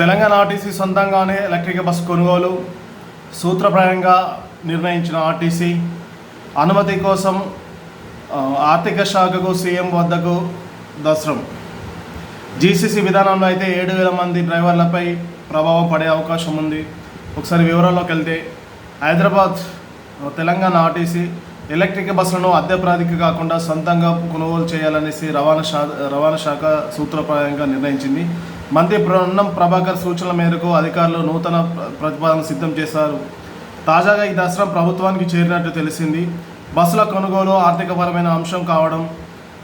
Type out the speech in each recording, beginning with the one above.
Telangana RTC సొంతంగానే electric bus కొనుగోలు సూత్రప్రాయంగా నిర్ణయించిన ఆర్టీసీ అనుమతి కోసం ఆర్థిక శాఖకు సీఎం వద్దకు దసరం. జీసీసీ విధానంలో అయితే ఏడు వేల మంది డ్రైవర్లపై ప్రభావం పడే అవకాశం ఉంది. ఒకసారి వివరాల్లోకి వెళ్తే హైదరాబాద్ తెలంగాణ ఆర్టీసీ ఎలక్ట్రిక్ బస్సులను అద్దె ప్రాతిక కాకుండా సొంతంగా కొనుగోలు చేయాలనేసి రవాణా శా రవాణా శాఖ సూత్రప్రాయంగా నిర్ణయించింది. మంత్రి పొన్నం ప్రభాకర్ సూచనల మేరకు అధికారులు నూతన ప్రతిపాదన సిద్ధం చేశారు. తాజాగా ఈ దసరా ప్రభుత్వానికి చేరినట్టు తెలిసింది. బస్సుల కొనుగోలు ఆర్థికపరమైన అంశం కావడం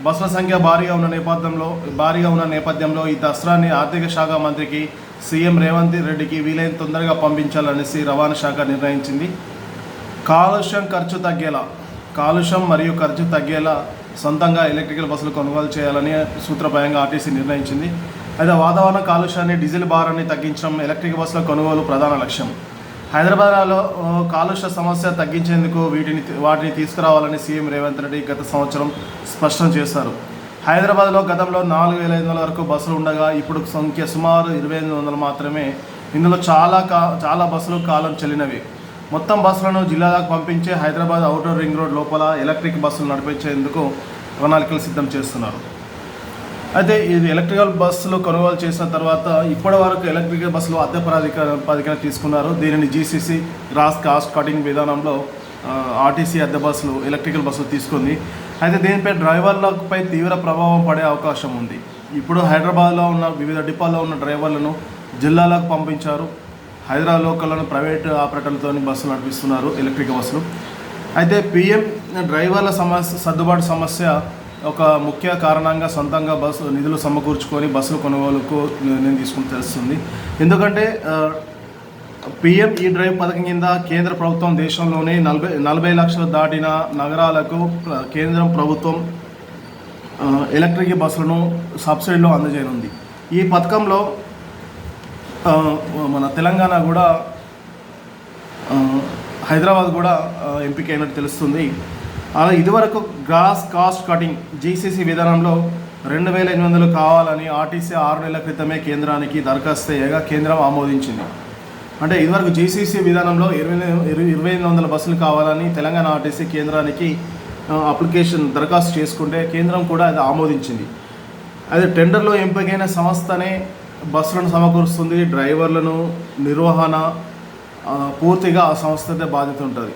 బస్సుల సంఖ్య భారీగా ఉన్న నేపథ్యంలో భారీగా ఉన్న నేపథ్యంలో ఈ దసరాని ఆర్థిక శాఖ మంత్రికి సీఎం రేవంత్ రెడ్డికి వీలైన తొందరగా పంపించాలనేసి రవాణా శాఖ నిర్ణయించింది. కాలుష్యం ఖర్చు తగ్గేలా కాలుష్యం మరియు ఖర్చు తగ్గేలా సొంతంగా ఎలక్ట్రికల్ బస్సులు కొనుగోలు చేయాలని సూత్రప్రాయంగా ఆర్టీసీ నిర్ణయించింది. అయితే వాతావరణ కాలుష్యాన్ని డీజిల్ భారాన్ని తగ్గించడం ఎలక్ట్రిక్ బస్సుల కొనుగోలు ప్రధాన లక్ష్యం. హైదరాబాద్లో కాలుష్య సమస్య తగ్గించేందుకు వీటిని వాటిని తీసుకురావాలని సీఎం రేవంత్ రెడ్డి గత సంవత్సరం స్పష్టం చేశారు. హైదరాబాద్లో గతంలో నాలుగు వేల ఐదు వందల వరకు బస్సులు ఉండగా ఇప్పుడు సంఖ్య సుమారు ఇరవై ఎనిమిది వందలు మాత్రమే. ఇందులో చాలా కా చాలా బస్సులు కాలం చెల్లినవి. మొత్తం బస్సులను జిల్లాలకు పంపించే హైదరాబాద్ అవుటర్ రింగ్ రోడ్ లోపల ఎలక్ట్రిక్ బస్సులు నడిపించేందుకు ప్రణాళికలు సిద్ధం చేస్తున్నారు. అయితే ఇది ఎలక్ట్రికల్ బస్సులు కొనుగోలు చేసిన తర్వాత ఇప్పటి వరకు ఎలక్ట్రికల్ బస్సులు అద్దె ప్రాధిక ప్రాధికరణ తీసుకున్నారు. దీనిని జీసీసీ గ్రాస్ కాస్ట్ కటింగ్ విధానంలో ఆర్టీసీ అద్దె బస్సులు ఎలక్ట్రికల్ బస్సులు తీసుకుంది. అయితే దీనిపై డ్రైవర్లపై తీవ్ర ప్రభావం పడే అవకాశం ఉంది. ఇప్పుడు హైదరాబాద్లో ఉన్న వివిధ డిపోల్లో ఉన్న డ్రైవర్లను జిల్లాలకు పంపించారు. హైదరాబాద్ లోకల్లోని ప్రైవేట్ ఆపరేటర్లతో బస్సులు నడిపిస్తున్నారు ఎలక్ట్రిక్ బస్సులు అయితే పిఎం డ్రైవర్ల సమస్య సర్దుబాటు సమస్య ఒక ముఖ్య కారణంగా సొంతంగా బస్సు నిధులు సమకూర్చుకొని బస్సులు కొనుగోలుకు నిర్ణయం తీసుకుని తెలుస్తుంది. ఎందుకంటే పిఎం ఈ డ్రైవ్ పథకం కింద కేంద్ర ప్రభుత్వం దేశంలోనే నలభై నలభై లక్షలు దాటిన నగరాలకు కేంద్రం ప్రభుత్వం ఎలక్ట్రిక్ బస్సులను సబ్సిడీలో అందజేయనుంది. ఈ పథకంలో మన తెలంగాణ కూడా హైదరాబాద్ కూడా ఎంపికైనట్టు తెలుస్తుంది. అలా ఇదివరకు గ్రాస్ కాస్ట్ కటింగ్ జీసీసీ విధానంలో రెండు వేల ఎనిమిది వందలు కావాలని ఆర్టీసీ ఆరు నెలల క్రితమే కేంద్రానికి దరఖాస్తు చేయగా కేంద్రం ఆమోదించింది. అంటే ఇదివరకు జీసీసీ విధానంలో ఇరవై ఇరవై ఇరవై ఎనిమిది వందల బస్సులు కావాలని తెలంగాణ ఆర్టీసీ కేంద్రానికి అప్లికేషన్ దరఖాస్తు చేసుకుంటే కేంద్రం కూడా అది ఆమోదించింది. అది టెండర్లో ఎంపికైన సంస్థనే బస్సులను సమకూరుస్తుంది డ్రైవర్లను నిర్వహణ పూర్తిగా ఆ సంస్థదే బాధ్యత ఉంటుంది.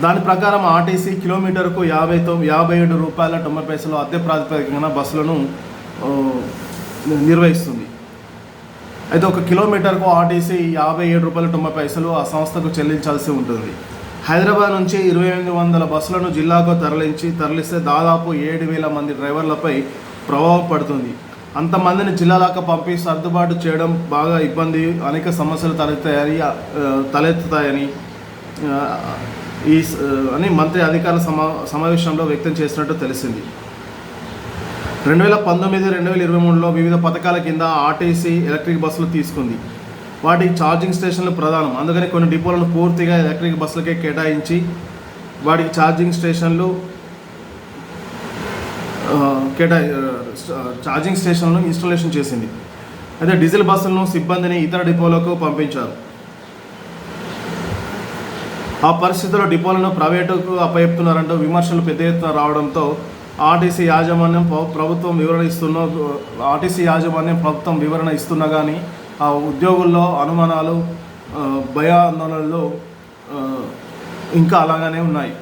దాని ప్రకారం ఆర్టీసీ కిలోమీటర్కు యాభై తొమ్మిది యాభై ఏడు రూపాయల తొంభై పైసలు అద్దె ప్రాతిపదికన బస్సులను నిర్వహిస్తుంది. అయితే ఒక కిలోమీటర్కు ఆర్టీసీ యాభై ఏడు రూపాయల తొంభై పైసలు ఆ సంస్థకు చెల్లించాల్సి ఉంటుంది. హైదరాబాద్ నుంచి ఇరవై ఎనిమిది వందల బస్సులను జిల్లాకు తరలించి తరలిస్తే దాదాపు ఏడు వేల మంది డ్రైవర్లపై ప్రభావం పడుతుంది. అంతమందిని జిల్లాలకు పంపి సర్దుబాటు చేయడం బాగా ఇబ్బంది అనేక సమస్యలు తలెత్తాయని తలెత్తుతాయని ఈ అని మంత్రి అధికారుల సమా సమావేశంలో వ్యక్తం చేసినట్టు తెలిసింది. రెండు వేల పంతొమ్మిది రెండు వేల ఇరవై మూడులో వివిధ పథకాల కింద ఆర్టీసీ ఎలక్ట్రిక్ బస్సులు తీసుకుంది. వాటి ఛార్జింగ్ స్టేషన్లు ప్రధానం. అందుకని కొన్ని డిపోలను పూర్తిగా ఎలక్ట్రిక్ బస్సులకే కేటాయించి వాటికి ఛార్జింగ్ స్టేషన్లు ఆ, కేటా ఛార్జింగ్ స్టేషన్లను ఇన్స్టాలేషన్ చేసింది. అయితే డీజిల్ బస్సులను సిబ్బందిని ఇతర డిపోలకు పంపించారు. ఆ పరిస్థితుల్లో డిపోలను ప్రైవేటుకు అప్పయెప్తున్నారంటూ విమర్శలు పెద్ద ఎత్తున రావడంతో ఆర్టీసీ యాజమాన్యం ప్రభుత్వం వివరణ ఇస్తున్న ఆర్టీసీ యాజమాన్యం ప్రభుత్వం వివరణ ఇస్తున్నా కానీ ఆ ఉద్యోగుల్లో అనుమానాలు భయాందోళనలు ఇంకా అలాగానే ఉన్నాయి.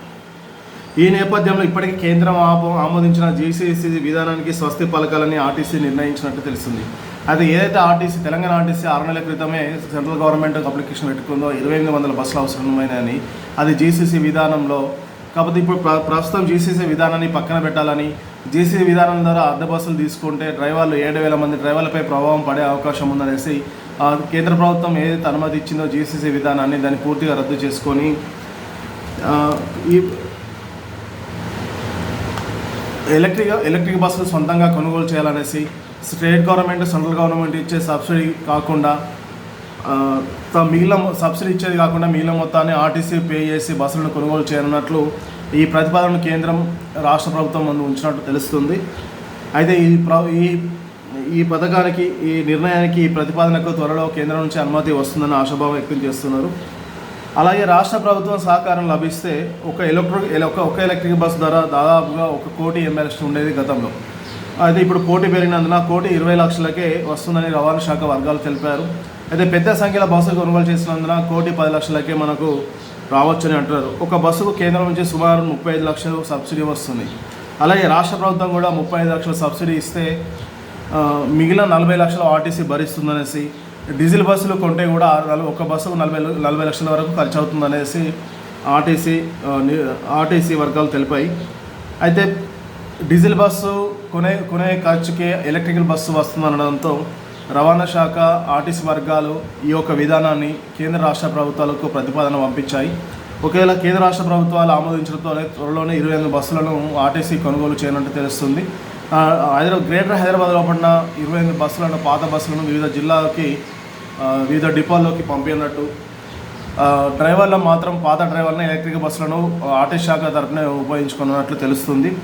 ఈ నేపథ్యంలో ఇప్పటికీ కేంద్రం ఆమోదించిన జీసీసీ విధానానికి స్వస్తి పలకాలని ఆర్టీసీ నిర్ణయించినట్టు తెలుస్తుంది. అయితే ఏదైతే ఆర్టీసీ తెలంగాణ ఆర్టీసీ ఆరు నెలల క్రితమే సెంట్రల్ గవర్నమెంట్ అప్లికేషన్ పెట్టుకుందో ఇరవై ఎనిమిది వందల బస్సులు అవసరమైనని అది జీసీసీ విధానంలో కాకపోతే ఇప్పుడు ప్ర- ప్రస్తుతం జీసీసీ విధానాన్ని పక్కన పెట్టాలని జీసీసీ విధానం ద్వారా అద్దె బస్సులు తీసుకుంటే డ్రైవర్లు ఏడు వేల మంది డ్రైవర్లపై ప్రభావం పడే అవకాశం ఉందనేసి కేంద్ర ప్రభుత్వం ఏదైతే అనుమతి ఇచ్చిందో జీసీసీ విధానాన్ని దాన్ని పూర్తిగా రద్దు చేసుకొని ఈ ఎలక్ట్రిక్ ఎలక్ట్రిక్ బస్సులు సొంతంగా కొనుగోలు చేయాలనేసి స్టేట్ గవర్నమెంట్ సెంట్రల్ గవర్నమెంట్ ఇచ్చే సబ్సిడీ కాకుండా త- మిగిలిన సబ్సిడీ ఇచ్చేది కాకుండా మిగిలిన మొత్తాన్ని ఆర్టీసీ పే చేసి బస్సులను కొనుగోలు చేయనున్నట్లు ఈ ప్రతిపాదన కేంద్రం రాష్ట్ర ప్రభుత్వం ముందు ఉంచినట్టు తెలుస్తుంది. అయితే ఈ ప్ర ఈ ఈ పథకానికి ఈ నిర్ణయానికి ఈ ప్రతిపాదనకు త్వరలో కేంద్రం నుంచి అనుమతి వస్తుందని ఆశాభావం వ్యక్తం చేస్తున్నారు. అలాగే రాష్ట్ర ప్రభుత్వం సహకారం లభిస్తే ఒక ఎలక్ట్రిక్ ఒక ఎలక్ట్రిక్ బస్ ధర దాదాపుగా ఒక కోటి ఎంఎల్ఎస్ ఉండేది గతంలో. అయితే ఇప్పుడు కోటి పెరిగినందున కోటి ఇరవై లక్షలకే వస్తుందని రవాణా శాఖ వర్గాలు తెలిపారు. అయితే పెద్ద సంఖ్యలో బస్సు కొనుగోలు చేసినందున కోటి పది లక్షలకే మనకు రావచ్చని అంటున్నారు. ఒక బస్సుకు కేంద్రం నుంచి సుమారు ముప్పై ఐదు లక్షలు సబ్సిడీ వస్తుంది. అలాగే రాష్ట్ర ప్రభుత్వం కూడా ముప్పై ఐదు లక్షల సబ్సిడీ ఇస్తే మిగిలిన నలభై లక్షలు ఆర్టీసీ భరిస్తుందనేసి డీజిల్ బస్సులు కొంటే కూడా ఒక బస్సుకు నలభై నలభై లక్షల వరకు ఖర్చు అవుతుందనేసి ఆర్టీసీ ఆర్టీసీ వర్గాలు తెలిపాయి. అయితే డీజిల్ బస్సు కొనే కొనే ఖర్చుకే ఎలక్ట్రికల్ బస్సు వస్తుందనడంతో రవాణా శాఖ ఆర్టీసీ వర్గాలు ఈ యొక్క విధానాన్ని కేంద్ర రాష్ట్ర ప్రభుత్వాలకు ప్రతిపాదన పంపించాయి. ఒకవేళ కేంద్ర రాష్ట్ర ప్రభుత్వాలు ఆమోదించడంతోనే త్వరలోనే ఇరవై ఎనిమిది బస్సులను ఆర్టీసీ కొనుగోలు చేయనున్నట్టు తెలుస్తుంది. హైదరాబాద్ గ్రేటర్ హైదరాబాద్లో పడిన ఇరవై ఎనిమిది బస్సులను పాత బస్సులను వివిధ జిల్లాలకి వివిధ డిపోల్లోకి పంపినట్టు. ఆ, డ్రైవర్లు మాత్రం పాత డ్రైవర్లను ఎలక్ట్రిక్ బస్సులను ఆర్టీసీ శాఖ తరఫున ఉపయోగించుకున్నట్లు తెలుస్తుంది.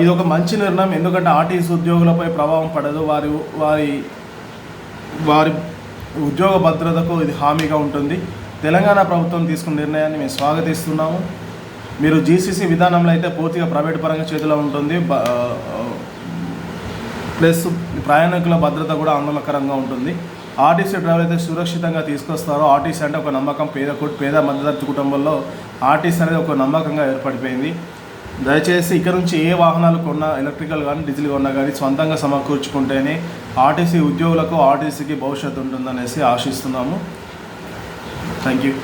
ఇది ఒక మంచి నిర్ణయం. ఎందుకంటే ఆర్టీసీ ఉద్యోగులపై ప్రభావం పడదు. వారి వారి వారి ఉద్యోగ భద్రతకు ఇది హామీగా ఉంటుంది. తెలంగాణ ప్రభుత్వం తీసుకున్న నిర్ణయాన్ని మేము స్వాగతిస్తున్నాము. మీరు జీసీసీ విధానంలో అయితే పూర్తిగా ప్రైవేట్ పరంగా చేతిలో ఉంటుంది. ప్లస్ ప్రయాణికుల భద్రత కూడా ఆందోళనకరంగా ఉంటుంది. ఆర్టీసీ డ్రైవర్ అయితే సురక్షితంగా తీసుకొస్తారో. ఆర్టీసీ అంటే ఒక నమ్మకం. పేద పేద మధ్యతరగతి కుటుంబంలో ఆర్టీసీ అనేది ఒక నమ్మకంగా ఏర్పడిపోయింది. దయచేసి ఇక్కడ నుంచి ఏ వాహనాలు కొన్నా ఎలక్ట్రికల్ కానీ డీజిల్ కొన్నా కానీ సొంతంగా సమకూర్చుకుంటేనే ఆర్టీసీ ఉద్యోగులకు ఆర్టీసీకి భవిష్యత్తు ఉంటుందనేసి ఆశిస్తున్నాము. Thank you